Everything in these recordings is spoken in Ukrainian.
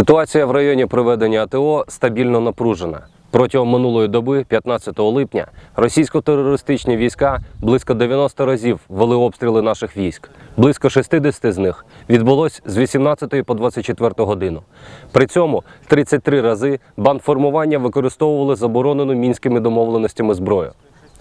Ситуація в районі проведення АТО стабільно напружена. Протягом минулої доби, 15 липня, російсько-терористичні війська близько 90 разів вели обстріли наших військ. Близько 60 з них відбулось з 18 по 24 годину. При цьому 33 рази бандформування використовували заборонену мінськими домовленостями зброю.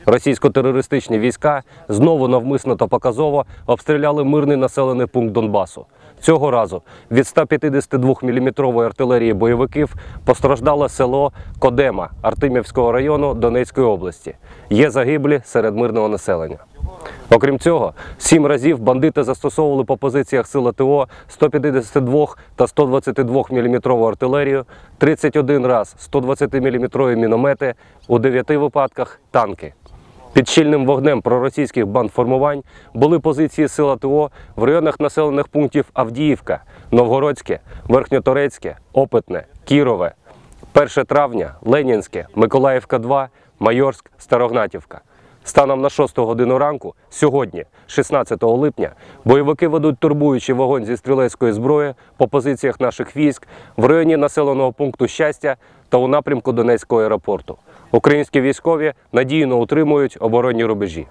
Російсько-терористичні війська знову навмисно та показово обстріляли мирний населений пункт Донбасу. Цього разу від 152 мм артилерії бойовиків постраждало село Кодема Артемівського району Донецької області. Є загиблі серед мирного населення. Окрім цього, сім разів бандити застосовували по позиціях сил АТО 152 та 122 мм артилерію, 31 раз 120 мм міномети, у 9 випадках танки. Під щільним вогнем проросійських бандформувань були позиції сил АТО в районах населених пунктів Авдіївка, Новгородське, Верхньоторецьке, Опитне, Кірове, 1 травня, Ленінське, Миколаївка 2, Майорськ, Старогнатівка. Станом на 6 годину ранку, сьогодні, 16 липня, бойовики ведуть турбуючий вогонь зі стрілецької зброї по позиціях наших військ в районі населеного пункту Щастя та у напрямку Донецького аеропорту. Українські військові надійно утримують оборонні рубежі.